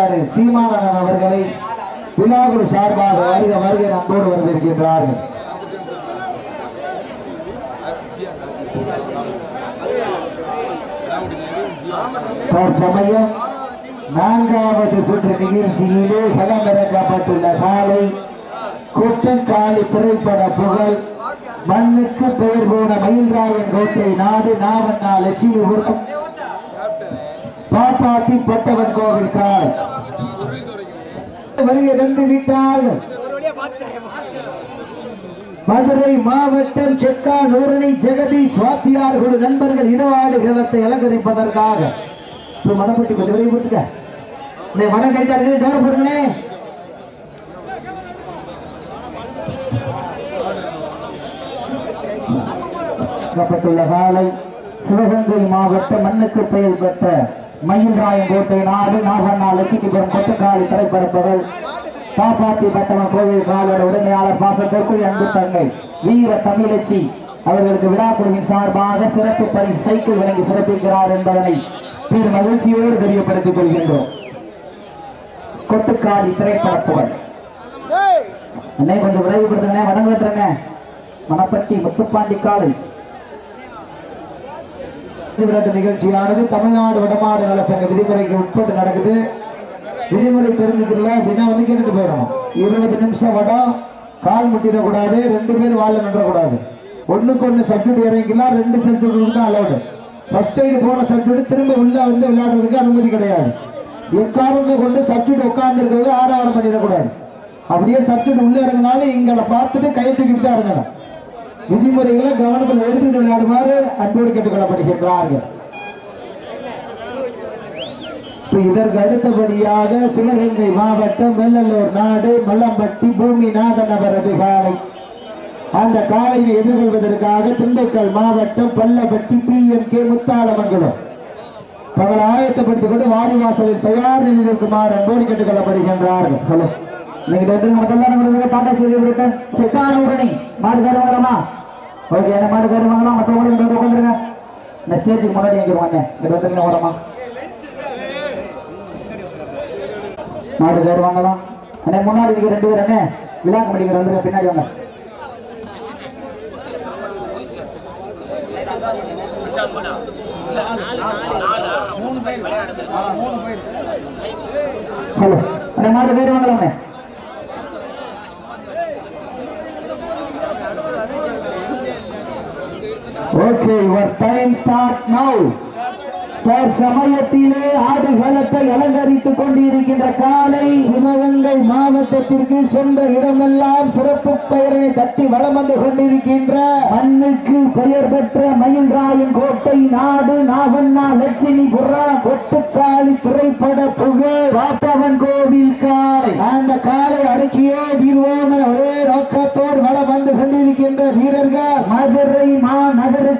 காளையாடு சீமானந்தன் அவர்களை விழாக்குழு சார்பாக வருக வருகை நம்போடு வரவேற்கின்றார்கள். தற்சமயம் நான்காவது சுற்று நிகழ்ச்சியிலே களமிறக்கப்பட்டுள்ள காலை கொட்டுக்காலி திரைப்பட புகழ் மண்ணுக்கு பெயர் போன மயில்ராயன் கோட்டை நாடு நாவண்ணா லட்சுமிபுரம் பாப்பாத்தி பட்டவன் கோவில் கால் வருகை தந்து விட்டார்கள். மதுரை மாவட்டம் செக்கா நூரணி ஜெகதி வாத்தியார் குழு நண்பர்கள் இதவாடு களத்தை அலங்கரிப்பதற்காக. இப்போ மனப்பட்டி கொஞ்சம் விரைவு கொடுத்துக்க. இந்த மனம் டைட்டா இருக்கு டோர் போடுங்கண்ணே காலை சிவகங்கை மாவட்ட மண்ணுக்கு பெயர் பெற்ற மயில்ராயங்கோட்டை நாடு நாகண்ணா லட்சுமிபுரம் கொட்டுக்காளி திரைப்படப்பகள் காப்பாத்தி பட்டவன் கோவில் காலோட உரிமையாளர் பாசத்திற்குள் அன்பு தங்கை வீர தமிழச்சி. அவர்களுக்கு விழாக்குழுவின் சார்பாக சிறப்பு பரிசு சைக்கிள் வழங்கி சிறப்பிக்கிறார் என்பதனை பெரும் மகிழ்ச்சியோடு தெரியப்படுத்திக் கொள்கின்றோம். கொட்டுக்காளி திரைப்படப்புகள் அண்ணே கொஞ்சம் விரைவுபடுத்துங்க வணங்க மணப்பட்டி முத்துப்பாண்டி காலை விளையாட்டு நிகழ்ச்சியானது தமிழ்நாடு வடமாடு நல சங்க விதிமுறைக்கு உட்பட்டு நடக்குது. விதிமுறை தெரிஞ்சுக்கல அப்படின்னா வந்து கேட்டுட்டு போயிடணும். இருபது நிமிஷம் வடம் கால் முட்டிடக்கூடாது ரெண்டு பேர் வாழ நின்றக்கூடாது. ஒன்றுக்கு ஒன்று சப்ஜெக்ட் இறங்கிக்கலாம் ரெண்டு சப்ஜெக்ட் தான் அலௌடு ஃபர்ஸ்ட் எய்டு போன சப்ஜெக்ட் திரும்ப உள்ளே வந்து விளையாடுறதுக்கு அனுமதி கிடையாது. எக்காரணத்தை கொண்டு சப்ஜெக்ட் உட்காந்துருக்கிறது ஆரவாரம் பண்ணிடக்கூடாது. அப்படியே சப்ஜெக்ட் உள்ளே இறங்கினாலும் எங்களை பார்த்துட்டு கை தூக்கிட்டு தான் இறங்கணும். விதிமுறைகளை கவனத்தில் எடுத்துட்டு விளையாடுமாறு அன்போடு கேட்டுக்கொள்ளப்படுகின்றார்கள் இதற்கு அடுத்தபடியாக சிவகங்கை மாவட்டம் வெள்ளலூர் நாடு மல்லம்பட்டி பூமிநாதன் அவரது காலை. அந்த காலையை எதிர்கொள்வதற்காக திண்டுக்கல் மாவட்டம் Pallapatti P M K Muthalamangalam தங்களை ஆயத்தப்படுத்திக் கொண்டு வாடிவாசலில் தயார் நிலையில் இருக்குமாறு அன்போடு கேட்டுக்கொள்ளப்படுகின்றார்கள். ஹலோ. நீங்க முதல்ல செச்சான உடனே மாடு காரு ஓகே என்ன மாடு காரு வாங்கலாம்? மற்றவங்களும் இங்கே வந்து உட்காந்துருங்க இந்த ஸ்டேஜுக்கு முன்னாடி இங்க வாங்க. இங்கே வந்துருங்க ஓரமா. மாடு காரு வாங்கலாம். அண்ணே முன்னாடி இருக்க ரெண்டு பேர் அண்ணே விழா கமிட்டிக்கு வந்துருங்க. பின்னாடி வாங்க. ஹலோ அண்ணே மாட்டு காரு வாங்கலாம் அண்ணே. Okay your time start now சமயத்திலே ஆடுகளத்தை அலங்கரித்துக் கொண்டிருக்கின்ற காலை சிவகங்கை மாவட்டத்திற்கு சென்ற இடமெல்லாம் சிறப்பு பெயரை தட்டி வளம் வந்து கொண்டிருக்கின்ற மண்ணுக்கு பெயர் பெற்ற மயில்ராயன் கோட்டை நாடு நாகண்ணா லட்சுமி புறா கொட்டுக்காளி திரைப்பட புகழ் பாட்டவன் கோவில் காலை அந்த காலை அடக்கியே தீர்வோம் என ஒரே நோக்கத்தோடு வளம் வந்து கொண்டிருக்கின்ற வீரர்கள் மதுரை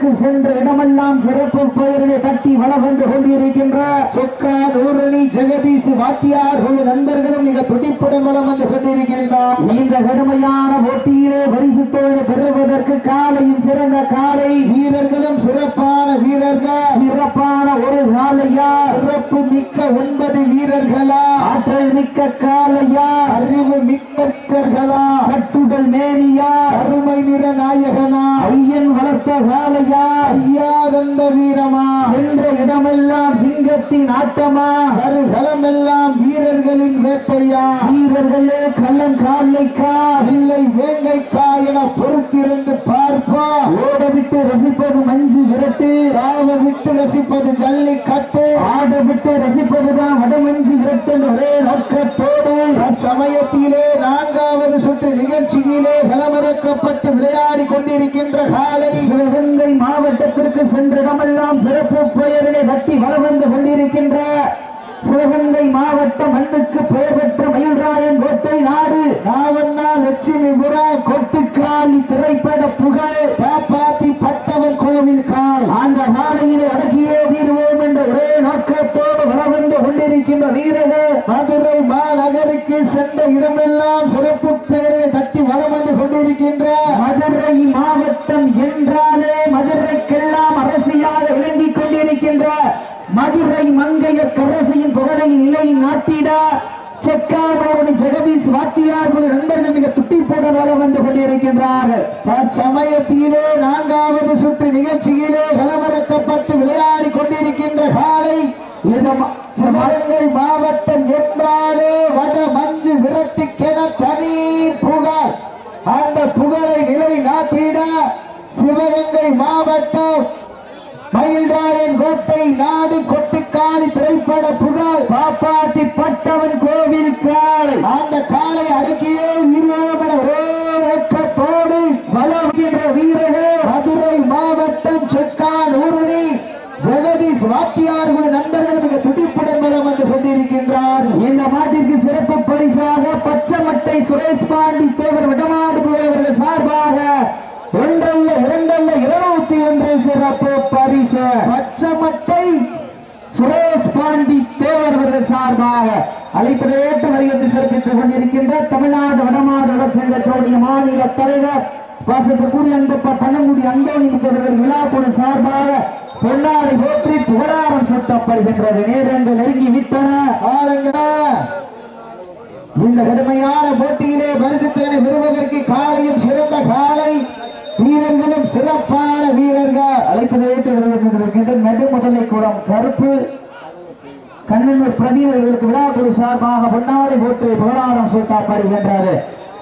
மாநகருக்கு சென்ற இடமெல்லாம் சிறப்பு பெயரினை தட்டி வளம் வந்து கொண்டிருக்கின்ற சொக்கா நூரணி ஜெகதீஷ் வாத்தியார் குழு நண்பர்களும் மிக துடிப்புடன் வளம் வந்து கொண்டிருக்கின்றோம். இந்த கடுமையான போட்டியிலே பரிசு தொழிலை பெறுவதற்கு காலையின் சிறந்த காலை. வீரர்களும் சிறப்பான வீரர்கள். சிறப்பான ஒரு காலையா? சிறப்பு மிக்க ஒன்பது வீரர்களா? ஆற்றல் மிக்க காலையா? அறிவு மிக்க வீரர்களா? கட்டுடல் மேனியா? அருமை நிற நாயகனா? ஐயன் வளர்த்த காலையா? ஐயாதந்த வீரமா. சென்ற இடமெல்லாம் சிங்கத்தின் ஆட்டமா. கருகளமெல்லாம் வீரர்களின் வேட்டையா. வீரர்களே கள்ளன் காலைக்கா இல்லை வேங்கைக்கா என பொறுத்திருந்து பார்ப்பா. ஓட விட்டு ரசிப்பது மஞ்சு விரட்டு. ஆவ விட்டு ரசிப்பது ஜல்லிக்கட்டு. ஆட விட்டு ரசிப்பதுதான் வடமஞ்சு விரட்டு ஒரே நோக்கத்தோடு. அச்சமயத்திலே நான்காவது சுற்று நிகழ்ச்சியிலே களமிறக்கப்பட்டு விளையாடி கொண்டிருக்கின்ற காலை. சிவகங்கை மாவட்டத்திற்கு சென்ற இடமெல்லாம் சிறப்பு பெயரினை கட்டி வலம் வந்து கொண்டிருக்கின்ற சிவகங்கை மாவட்ட மண்ணுக்கு பெயர் பெற்ற மயில்ராயன் கோட்டை நாடு. நாவண்ணா லட்சுமிபுரம் கொட்டுக்காலி திரைப்பட புகழ். பாப்பாத்தி பட்டவன் கோவில் கால். அந்த மாலையிலே அடக்கியே தீர்வோம் என்ற ஒரே நோக்கத்தோடு வலம் வந்து கொண்டிருக்கின்ற வீரர்கள். மதுரை மாநகருக்கு சென்ற இடமெல்லாம் சிறப்பு பெயரை தட்டி வலம் வந்து கொண்டிருக்கின்ற. மதுரை மாவட்டம் என்றாலே மதுரைக்கெல்லாம் அரசியாக கொண்டிருக்கின்ற மதுரை மங்கையர் கரசையின் புகழையும் நிலை நாட்டிட. செக்காமரணி ஜெகதீஷ் வாத்தியார்கள் நண்பர்கள் மிக துட்டிப்புடன் வளம் வந்து கொண்டிருக்கின்றார்கள் தற்சமயத்திலே நான்காவது சுற்று நிகழ்ச்சியிலே களமிறக்கப்பட்டு விளையாடி கொண்டிருக்கின்ற காலை சிவகங்கை மாவட்டம் என்றாலே வட மஞ்சு விரட்டுக்கென தனி புகழ். அந்த புகழை நிலை நாட்டிட சிவகங்கை மாவட்டம் மயில்ராயன் கோட்டை நாடு கொட்டுக்காளி திரைப்பட புகழ். பாப்பாத்தி பட்டவன் கோவில் காளை. அந்த காளை அடக்கியே இருவமன ஒரே நோக்கத்தோடு வளர்கின்ற வீரர்கள். மதுரை மாவட்டம் செக்கான் ஊருணி. ஜெகதீஷ் வாத்தியார்கள் நண்பர்கள் மிக துடிப்புடன் மூலம் வந்து கொண்டிருக்கின்றார். இந்த மாட்டிற்கு சிறப்பு பரிசாக பச்சமட்டை சுரேஷ் பாண்டி தேவர் விடமாடு அவர்கள் சார்பாக ஒன்றல்ல இரண்டல்ல இரண்டு ஒன்று சிறப்பு பரிசு. பச்சமட்டை சுரேஷ் பாண்டி தேவர்கள் சார்பாக அழைப்பதை ஏற்று வருகிறது சிறப்பித்துக் கொண்டிருக்கின்ற தமிழ்நாடு வடமாடு நலச்சங்கத்தினுடைய மாநில தலைவர் பாசத்திற்குரிய அன்பப்ப பன்னங்குடி அந்தோணி மித்தவர்கள் விழாக்குழு சார்பாக பொன்னாடை போற்றி புகழாரம் சுட்டப்படுகின்றது. நேரங்கள் நெருங்கி விட்டன. இந்த கடுமையான போட்டியிலே பரிசுத்தனை பெறுவதற்கு காலையும் சிறந்த காலை வீரர்களும் சிறப்பான வீரர்கள். அழைப்பு ஏற்று வருகின்ற நடுமுதலை கூடம் கருப்பு. கண்ணனூர் பிரவீனர்களுக்கு விழாக்குழு சார்பாக பொன்னாடை போற்றி புகழாரம் சூட்டப்படுகின்றது.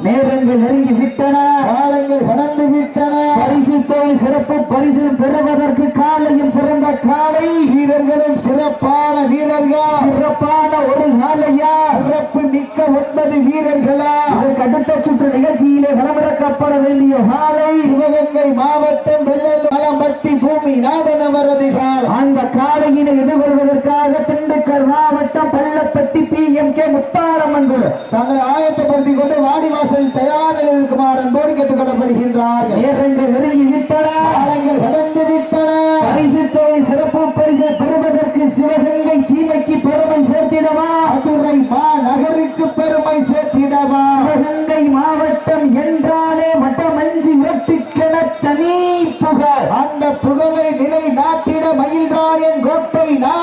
நேரங்கள் நெருங்கி விட்டன. காலங்கள் கடந்து விட்டன. பரிசு தொகை சிறப்பு பரிசு பெறுவதற்கு காலையும் சிறந்த காலை. வீரர்களும் சிறப்பான வீரர்கள். சிறப்பான ஒரு காலையா? சிறப்பு மிக்க ஒன்பது வீரர்களா? அடுத்த சுற்று நிகழ்ச்சியிலே களமிறக்கப்பட வேண்டிய காலை. சிவகங்கை மாவட்டம் வெள்ளல் வளம்பட்டி பூமி நாதன் அவரது கால். அந்த காலையினை எதிர்கொள்வதற்காக திண்டுக்கல் மாவட்டம் Pallapatti P M K Mutharam என்று தங்களை ஆயத்தப்படுத்திக் கொண்டு வாடி வாசல் தயார் நிலையில் இருக்குமாறு அன்போடு கேட்டுக் கொள்ளப்படுகின்றார்கள் நெருங்கி விட்டன காலங்கள் கடந்து பரிசு தொகை சிறப்பு பரிசை பெறுவதற்கு சிவகங்கை சீமைக்கு பெருமை சேர்த்திடவா? மதுரை மா நகருக்கு பெருமை சேர்த்திடவா? சிவகங்கை மாவட்டம் என்றாலே மட்டமஞ்சி வெட்டுக்கென தனி புகழ். அந்த புகழை நிலை நாட்டிட மயில்ராயன் கோட்டை நான்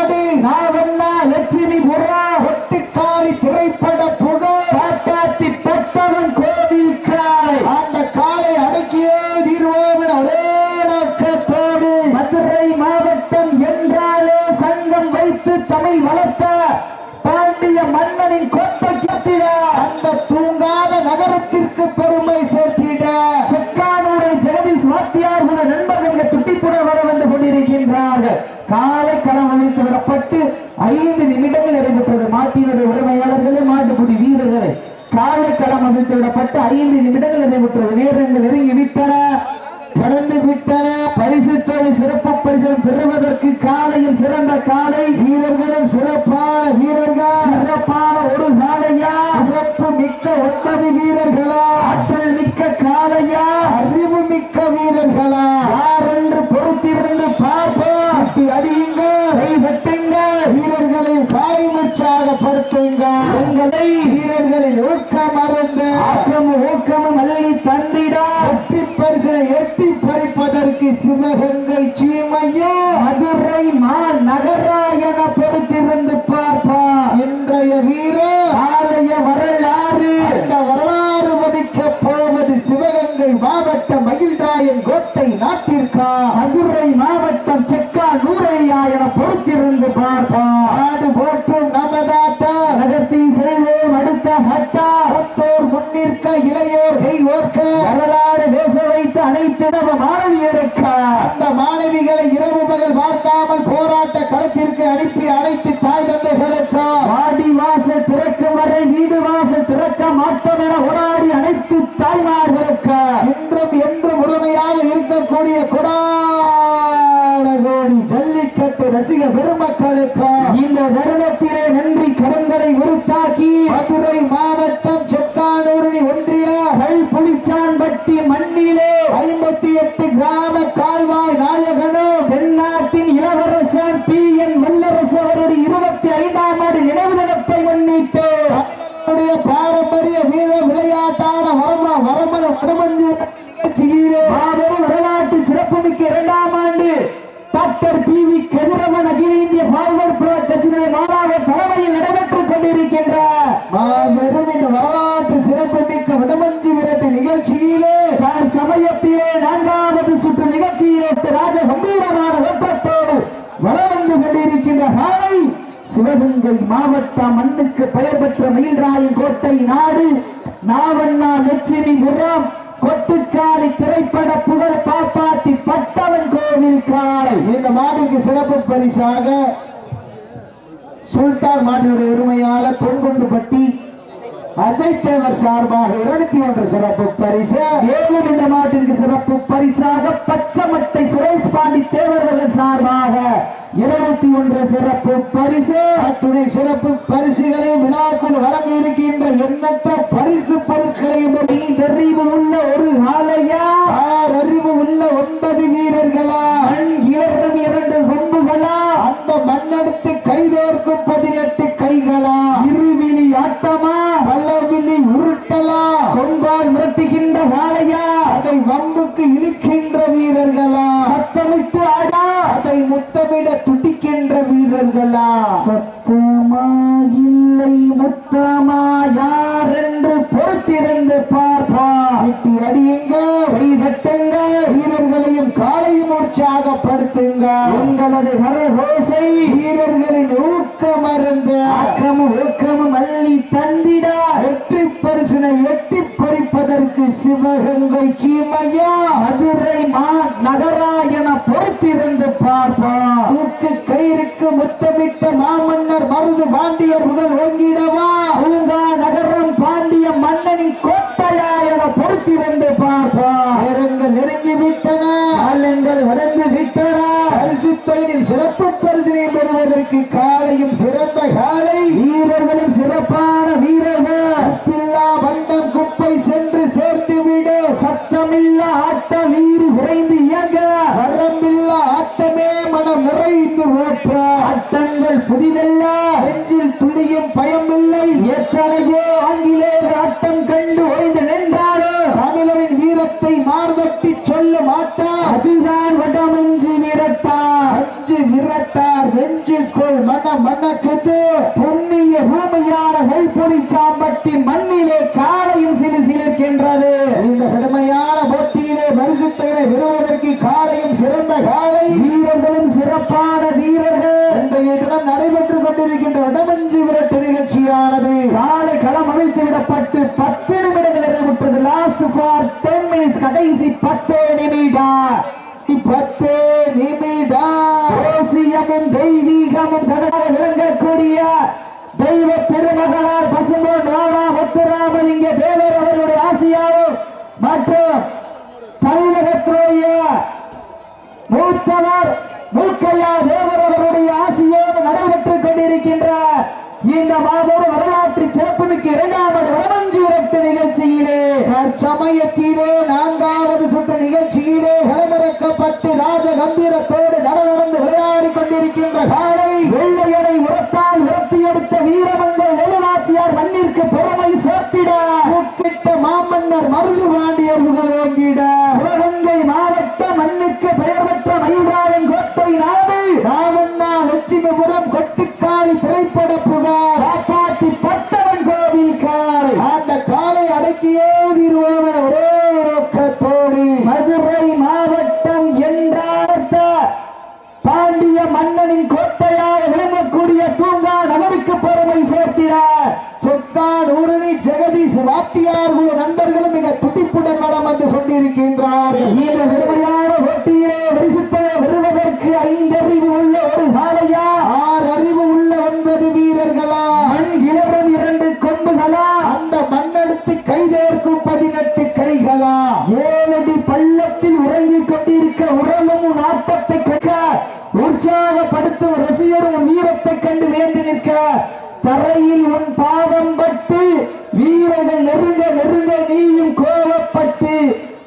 ஐந்து நிமிடங்கள் நடைபெற்றது நேரங்கள் நெருங்கி விட்டன கடந்து விட்டன. பரிசு சிறப்பு பரிசு பெறுவதற்கு காலையில் சிறந்த காலை. வீரர்களும் சிறப்பான வீரர்கள். சிறப்பான ஒரு காலையா? சிறப்பு மிக்க ஒன்பது வீரர்களா? ஆற்றல் மிக்க காலையா? அறிவு மிக்க வீரர்களா? யார் என்று பொறுத்திருந்து பார்ப்போம். அடி அடியுங்க கை வீரர்களை காலை உற்சாகப்படுத்துங்க எங்களை வீரர்களின் ஊக்கம் பறிப்பதற்கு சிவகங்கை சீமையும் மதுரை மா நகராயன பொறுத்திருந்து பார்ப்பா இன்றைய வீரர் ஆலய வரலாறு. அந்த வரலாறு மதிக்க போவது சிவகங்கை மாவட்ட மயில்ராயன் கோட்டை நாட்டிற்கா? மதுரை மாவட்டம் செக்கா நூரையா என பொறுத்திருந்து பார்ப்போம் ஆடு போற்றும் நமதாத்தா நகர்த்தி செல்வோம் அடுத்த ஹட்டா. மூத்தோர் முன்னிற்க இளையோர் கை ஓர்க்க. வரலாறு பேச வைத்து அனைத்திடமான களத்திற்கு அனுப்பி அனைத்து தாய் தந்தைகளுக்கு? வாடி வாசல் திறக்கும் வரை வீடு வாசல் திறக்க மாட்டோம் என போராடி அனைத்து தாய்மார்களுக்கு? இன்றும் என்றும் முழுமையாக இருக்கக்கூடிய கொடான கோடி ஜல்லிக்கட்டு ரசிக பெருமக்களுக்கு? இந்த தருணத்திலே நன்றி கடன்களை உருத்தாக்கி மதுரை மாவட்டம் டாக்டர் பி வி கதிரவன் அகில இந்திய ஃபார்வர்ட் ப்ரோ கட்சியினுடைய மாணவ தலைமையில் நடைபெற்றுக் கொண்டிருக்கின்ற மாபெரும் இந்த வரலாற்று சிறப்புமிக்க விடமஞ்சி விரட்டு நிகழ்ச்சியிலே சமயத்திலே நான்காவது சுற்று நிகழ்ச்சியிலே ராஜ கம்பீரமான வெப்பத்தோடு வளம் வந்து கொண்டிருக்கின்ற ஹாலை சிவகங்கை மாவட்டம் மண்ணுக்கு பெயர் பெற்ற மயில்ராயன் கோட்டை நாடு நாவண்ணா லட்சுமி முர்ராம் கொத்துக்காரி திரைப்பட புகழ் பாப்பாத்தி பட்டவன் கோவில் காலை இந்த மாட்டுக்கு சிறப்பு பரிசாக சுல்தான் மாட்டினுடைய உரிமையாளர் பொன்குண்டுப்பட்டி அஜய் தேவர் சார்பாக இருநூத்தி ஒன்று சிறப்பு பரிசு. மேலும் இந்த மாட்டிற்கு சிறப்பு பரிசாக பச்சமட்டை சுரேஷ் பாண்டி தேவர்கள் சார்பாக இருநூத்தி ஒன்று சிறப்பு பரிசு. அத்துணை சிறப்பு பரிசுகளை விழாக்குள் வழங்க இருக்கின்ற எண்ணற்ற பரிசு பொருட்களையும் தெரிவு உள்ள ஒரு ஆலையா? ஆறு அறிவு உள்ள ஒன்பது வீரர்களா? இளம் இரண்டு கொம்புகளா? அந்த மண்ணெடுத்து கைதோர்க்கும் பதினெட்டு கைகளா? இருவிழி ஆட்டமா? பல்லவிழி உருட்டலா? கொம்பால் மிரட்டுகின்ற வாழையா அதை வம்புக்கு இழுக்கின்ற வீரர்களா? சத்தமிட்டு ஆடா? அதை முத்தமிட துடிக்கின்ற வீரர்களா? சத்தமா? இல்லை முத்தமா? யார் என்று பொறுத்திருந்து பார்ப்பா? அடியுங்க? கை தட்டுங்க? உற்சாகப்படுத்துங்க. உங்களது கரகோசை வீரர்களின் ஊக்கம் அருந்து ஆக்கமும் ஊக்கமும் அள்ளி தந்திட. வெற்றி பரிசுனை எட்டி பறிப்பதற்கு சிவகங்கை சீமையா. மதுரை மா நகரா என பொறுத்திருந்து பார்ப்போம் தூக்கு கயிறுக்கு முத்தமிட்ட மாமன்னர் மருது பாண்டியர் புகழ் ஓங்கிடவா. பூங்கா நகரம் பாண்டிய மன்னனின் கோட்டையா என பொறுத்திருந்து பார்ப்போம் நேரங்கள் விட்டன காலங்கள் வளர்ந்து விட்டன அரிசி தொழிலின் சிறப்பு பரிசினை பெறுவதற்கு காலையும் சிறந்த காலை. வீரர்களும் சிறப்பான வீரர்கள். பில்லா வண்டம் குப்பை சென்று சேர்த்து விடு. சத்தமில்ல ஆட்ட வீறு விரைந்து இயங்க. வரம்பில்லா ஆட்டமே மனம் நிறைந்து ஓற்ற. ஆட்டங்கள் புதிதல்ல. நெஞ்சில் துளியும் பயமில்லை. எத்தனையோ ஆங்கிலேயர் நெஞ்சுக்குள் மன இந்த மாபெரும் வரலாற்று சிறப்புமிக்க இரண்டாவது வடமஞ்சி விரட்டு நிகழ்ச்சியிலே. தற்சமயத்திலே நான்காவது சுற்று நிகழ்ச்சியிலே களமிறக்கப்பட்டு ராஜ கம்பீரத்தோடு நடந்து விளையாடி கொண்டிருக்கின்ற காலை. வெள்ளையனை உரத்தால் உரத்தி எடுத்த வீரமங்கல் நெடுநாச்சியார் மண்ணிற்கு பெருமை சேர்த்திட. மாமன்னர் மருது பாண்டியர் புகழ் ஓங்கிட சிவகங்கை மாவட்ட மண்ணுக்கு பெயர் பெற்ற மயில்ராயன் கோட்டை நாடு ராவண்ணா லட்சுமிபுரம் கொட்டுக்காளி திரைப்பட புகார் காப்பாற்றி பட்டவன் கோவில் காலை அந்த காலை அடக்கியே தீர்வோம் என ஒரே நோக்கத்தோடு மதுரை மாவட்டம் என்றார்த்த பாண்டிய மன்னனின் கோட்டையாக விளங்கக்கூடிய தூங்கா நகருக்கு பெருமை சேர்த்தினார் சொக்கான் ஊரணி ஜெகதீஷ் வாத்தியார் நண்பர்களும் மிக துடிப்புடன் வளம் வந்து கொண்டிருக்கின்றார்கள் இந்த பெருமையான போட்டியிலே பரிசுத்தனை பெறுவதற்கு ஐந்து அறிவு உள்ள ஒரு காலையா ஆறு அறிவு உள்ள ஒன்பது வீரர்களா மண் இளவரம் இரண்டு கொம்புகளா அந்த மண்ணெடுத்து கைதேர்க்கும் பதினெட்டு கைகளா ஏழடி பள்ளத்தில் உறங்கிக் கொண்டிருக்க உறவும் உன் ஆட்டத்தை கேட்க உற்சாகப்படுத்தும் ரசிகரும் உன் வீரத்தை கண்டு வேண்டி நிற்க தரையில் உன் பாதம் பட்டு வீரர்கள் நெருங்க நெருங்க நீயும் கோவப்பட்டு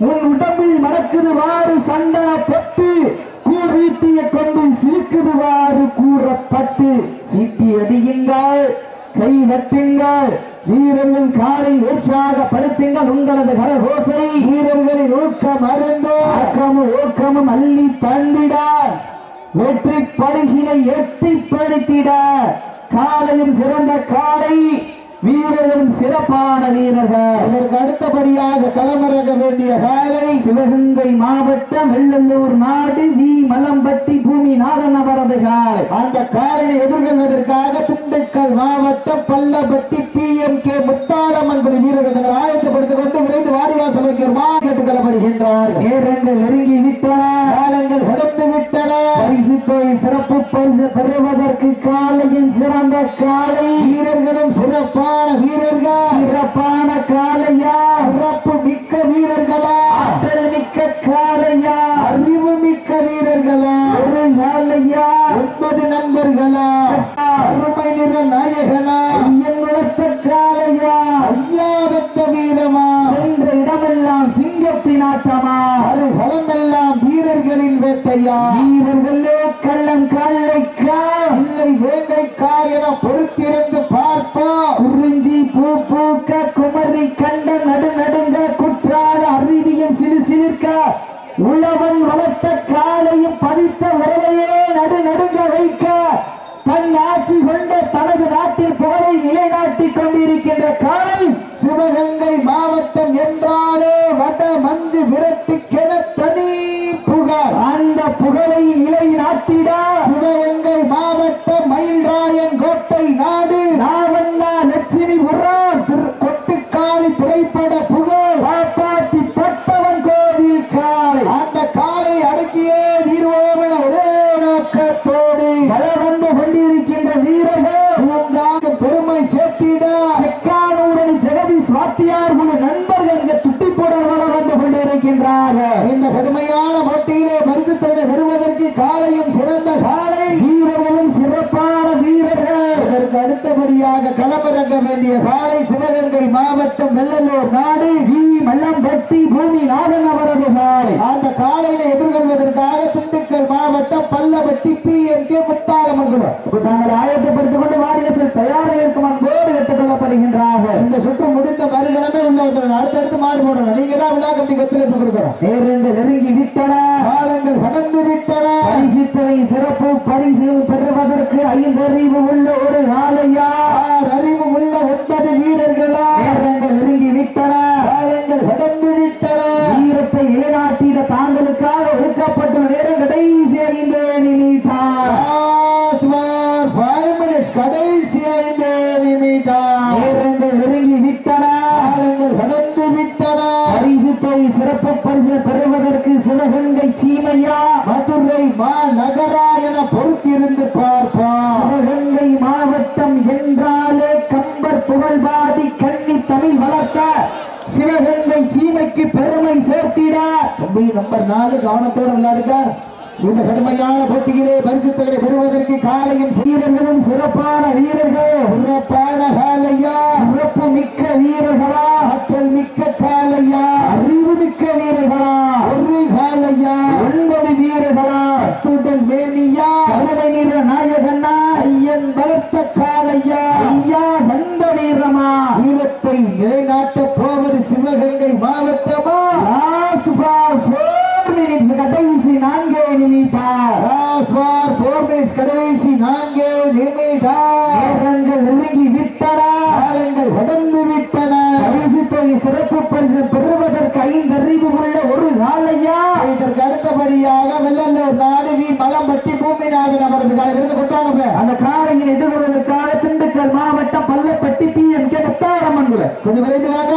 உன் உடம்பில் மறக்குது வாறு சந்தன பட்டு கூறீட்டிய கொண்டு சிரிக்குதுவாறு கூறப்பட்டு சீட்டி அடியுங்கள் கை நட்டுங்கள் வீரர்கள் காலை உற்சாகப்படுத்துங்கள் உங்களது கரகோசை வீரர்களின் அள்ளி தந்திட. வெற்றி பரிசினை எட்டி படுத்திட காலையும் சிறந்த காலை. வீரர்களும் சிறப்பான வீரர்கள். இதற்கு அடுத்தபடியாக களமிறங்க வேண்டிய காலை சிவகங்கை மாவட்டம் வெள்ளலூர் நாடு வி. மலம்பட்டி பூமி நாதன் அவரது காலை அந்த காலையை எதிர்கொள்வதற்காக திண்டுக்கல் மாவட்டம் Pallapatti P. M. K. Mutharamman குடி வீரர்கள் ஆயத்தப்படுத்திக் கொண்டு விரைந்து வாடிவாசல் வைக்கிறமா கேட்டுக்கொள்ளப்படுகின்றார் நேரங்கள் நெருங்கி விட்டன. காலங்கள் கடந்து விட்டன. பரிசு சிறப்பு பரிசு பெறுவதற்கு காலையின் சிறந்த காலை. வீரர்களும் சிறப்பான வீரர்கள். சிறப்பான காலையா சிறப்பு மிக்க வீரர்களா. ஆற்றல் மிக்க காலையா அறிவு மிக்க வீரர்களா. ஒரு காலையா ஒன்பது நண்பர்களா. வாரிசல் தயாரில் இருக்கும் அன்போடு வெட்டுக் கொள்ளப்படுகின்றார்கள். இந்த சுற்று முடிந்த மறுகணமே உள்ள வந்துடணும் அடுத்தடுத்து மாடு போடணும் நீங்க தான் விழா கமிட்டிக்கு ஒத்துழைப்பு கொடுக்கணும். நேரங்கள் நெருங்கி விட்டன. காலங்கள் கடந்து விட்டன. பரிசு தொகை சிறப்பு. பரிசு பெறுவதற்கு ஐந்து அறிவு உள்ள ஒரு ஆலையா? அறிவு உள்ள ஒன்பது வீரர்களா? நேரங்கள் நெருங்கி விட்டன. காலங்கள் கடந்து விட்டன. வீரத்தை நிலைநாட்டிட தாங்களுக்காக ஒதுக்கப்பட்டுள்ள நேரம் கடைசி ஐந்து நிமிடம். பெறுவதற்கு சிவகங்கை சீமையா மதுரை மாநகரா என பொறுத்திருந்து பார்ப்போம். சிவகங்கை மாவட்டம் என்றாலே கம்பர் புகழ்பாடி கன்னி தமிழ் வளர்த்த சிவகங்கை சீமைக்கு பெருமை சேர்த்திட. தம்பி நம்பர் நாலு கவனத்தோட விளையாடுங்க. இந்த கடுமையான போட்டியிலே பரிசு தொகை பெறுவதற்கு காலையும் வீரர்களும் சிறப்பான வீரர்கள். சிறப்பான காலையா? சிறப்பு மிக்க வீரர்களா? ஆற்றல் மிக்க காலையா? மாவட்டமா லாஸ்ட் ஃபார் ஃபோர் மினிட்ஸ் கடைசி நான்கே நிமிடம் லாஸ்ட் ஃபார் ஃபோர் மினிட்ஸ் கடைசி நான்கே நிமிடம் நேரங்கள் நெருங்கி விட்டன. காலங்கள் கடந்து விட்டன. பரிசு தொகை சிறப்பு பரிசு பெறுவதற்கு ஐந்து அறிவு உள்ள ஒரு நாளையா? இதற்கு அடுத்தபடியாக வெள்ளல்லூர் நாடு வி மலம்பட்டி பூமிநாதன் அவரது கால விருது கொண்டாங்க அந்த காலையில் எதிர்கொள்வதற்காக திண்டுக்கல் மாவட்டம் Pallapatti P M K Mutharamman கொஞ்சம் விரைந்து வாங்க.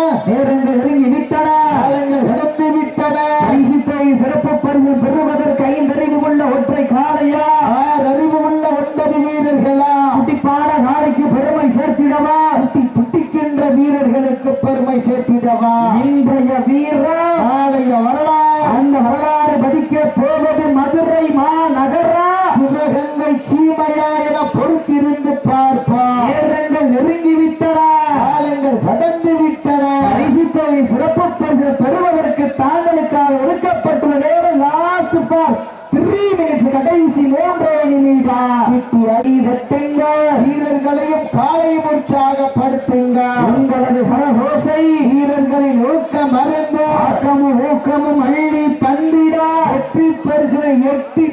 ஆக்கமும் ஊக்கமும் அள்ளி தந்திட வெற்றி பரிசனை எட்டி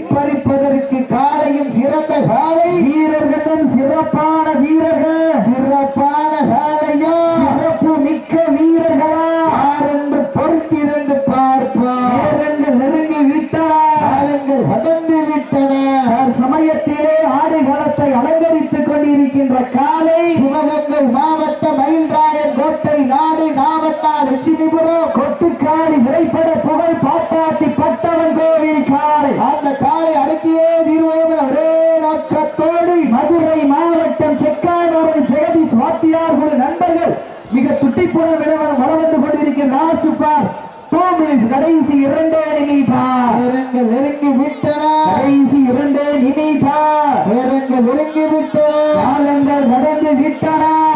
நேரங்கள் விட்டன காலங்கள் நடந்து விட்டன.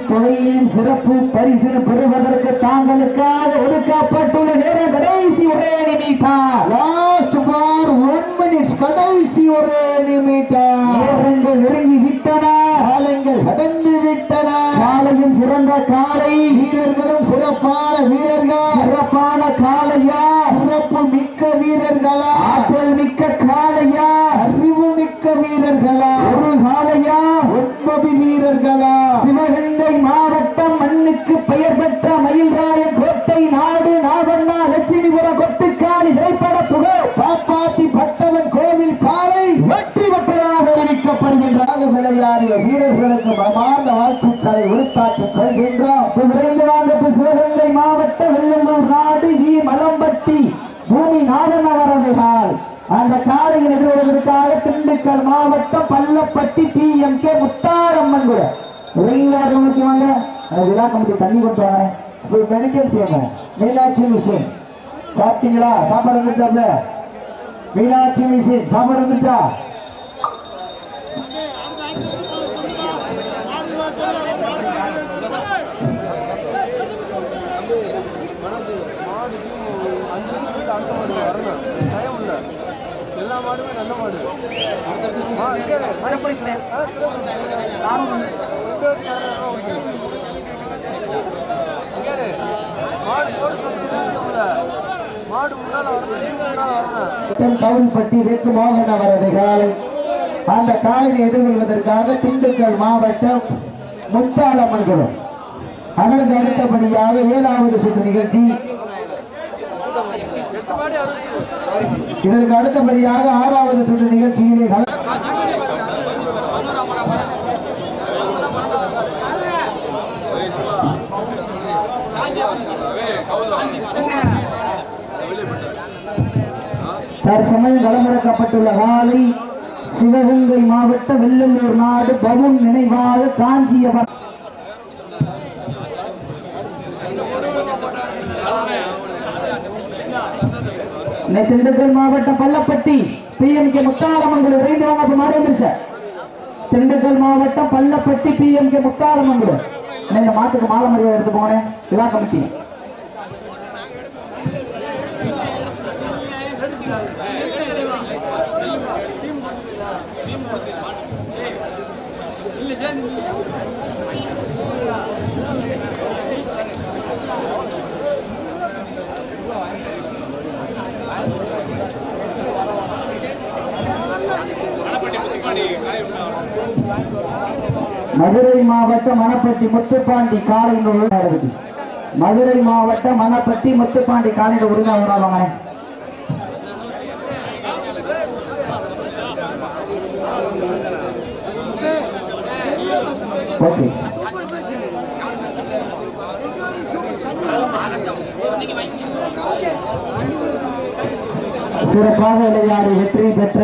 துறையின் சிறப்பு பரிசு பெறுவதற்கு தாங்களுக்காக ஒதுக்கப்பட்டுள்ள நேரம் கடைசி ஒரே நிமிடம். லாஸ்ட் ஃபார் ஒன் மினிட்ஸ் கடைசி ஒரே நிமிடம். நேரங்கள் நெருங்கி விட்டன. காலங்கள் கடந்து விட்டன. காலையும் சிறந்த காலை வீரர்களும் சிறப்பான வீரர்கள். சிறப்பான காலையா? சிறப்பு மிக்க வீரர்களா? ஆற்றல் மிக்க காலையா? அறிவு மிக்க வீரர்களா? ஒரு காலையா? ஒன்பது வீரர்களா? சிவகங்கை மாவட்டம் மண்ணுக்கு பெயர் பெற்ற மயில்ராய கோட்டை நாடு நாவண்ணா லட்சுமிபுர கொத்துக்காலி திரைப்பட புகழ். பாப்பாத்தி பட்டவன் கோவில் காலை வெற்றி வெற்றியாக அறிவிக்கப்படுகின்ற விளையாடிய வீரர்களுக்கு பிரமாண்ட வாழ்த்துக்களை உருத்தாக்கிக் கொள்கின்றோம். விரைந்து வாங்க சிவகங்கை மாவட்டம் வெள்ளம்பூர் நாடு வி. மலம்பட்டி பூமி நாதன் அவரதுகள் அந்த காலையில் எதிர்வதற்காக திண்டுக்கல் மாவட்டம் Pallapatti P. M. K. Mutharamman கூட. விரைவாக முக்கியமாக விழா கமிட்டி தண்ணி கொண்டு வாங்க போய் மெடிக்கல் தேவை? மீனாட்சி மிஷின் சாப்பிட்டீங்களா? சாப்பாடு வந்துருச்சாப்ல? மீனாட்சி மிஷின் சாப்பாடு வந்துருச்சா? எல்லா மாடுமே நல்ல மாடு. பவுல்பட்டி வெற்று மோகன் அவரது காலை. அந்த காலையை எதிர்கொள்வதற்காக திண்டுக்கல் மாவட்டம் முத்தாளம்மன் குளம் அதற்கு அடுத்தபடியாக ஏழாவது சுற்று நிகழ்ச்சி. இதற்கு அடுத்தபடியாக ஆறாவது சுற்று நிகழ்ச்சியிலே தற்சமயம் களமிறக்கப்பட்டுள்ள காலை சிவகங்கை மாவட்ட வெள்ளலூர் நாடு பவுன் நினைவாக காஞ்சியவர் இன்னைக்கு திண்டுக்கல் மாவட்டம் பள்ளப்பட்டி பிஎம்கே முத்தாலமங்கலம் விரைந்து வாங்க அப்ப மாறி வந்துருச்சு. திண்டுக்கல் மாவட்டம் பள்ளப்பட்டி பிஎம்கே முத்தாலமங்கலம் இந்த மாட்டுக்கு மாலை மரியாதை எடுத்து போனேன் விழா கமிட்டி. மதுரை மாவட்டம் மணப்பட்டி முத்துப்பாண்டி காலையில் உருவாடுது மதுரை மாவட்டம் மணப்பட்டி முத்துப்பாண்டி காலையில் உருவா உருவாங்க ஓகே. சிறப்பாக விளையாடி வெற்றி பெற்ற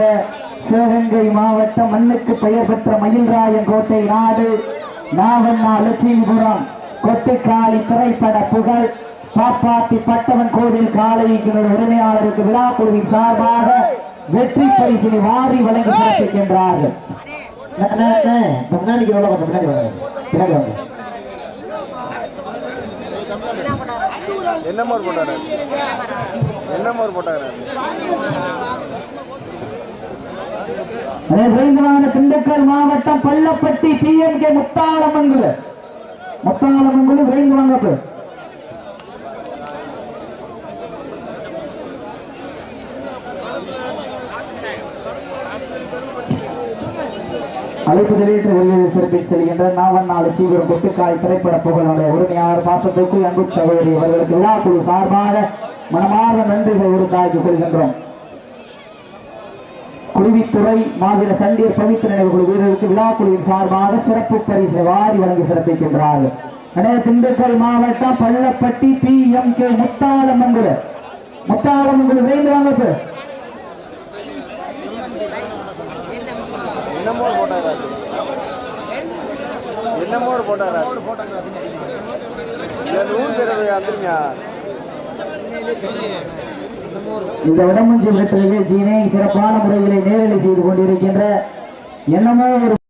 சிவகங்கை மாவட்டம் மண்ணுக்கு பெயர் பெற்ற மயில்ராயன் கோட்டை நாடு நாவண்ணா லட்சுமிபுரம். கொட்டுக்காளி திரைப்பட புகழ் பாப்பாத்தி பட்டவன் கோவில் காலையினுடைய உரிமையாளருக்கு விழா குழுவின் சார்பாக வெற்றி பரிசினை வாரி வழங்கி சிறப்பிக்கின்றார்கள். முன்னாடி கொஞ்சம் பின்னாடி பின்னாடி வாங்க. என்ன மாதிரி போட்டாரு? என்ன மாதிரி போட்டாரு? திண்டுக்கல் மாவட்டம் Pallapatti D M K Muthalamangula. Muthalamangula விரைந்து வாங்கப்பு அழைப்பு வெளியிட்டு வெளியே சிறப்பில் செல்கின்ற நாவன் நாலு சீவரம் கொட்டுக்காய் திரைப்பட புகழுடைய உரிமையாளர் பாசத்திற்கு அன்பு சகோதரி அவர்களுக்கு விழா குழு சார்பாக மனமார்ந்த நன்றிகளை உறுத்தாக்கிக் கொள்கின்றோம். குருவித்துறை மாவீர சண்டீர் பவித்திர நினைவு குழு வீரருக்கு விழா குழுவின் சார்பாக சிறப்பு பரிசு வாரி வழங்கி சிறப்பிக்கின்றார்கள் எனவே திண்டுக்கல் மாவட்டம் Pallapatti P M K Muthalamangula Muthalamangula விரைந்து வாங்க இப்ப. போட்டாரா? மாதிரி பேர் வந்துருங்க இந்த விடமஞ்சி விட்டு நிகழ்ச்சியினை சிறப்பான முறையிலே நேரலை செய்து கொண்டிருக்கின்ற என்னமோ ஒரு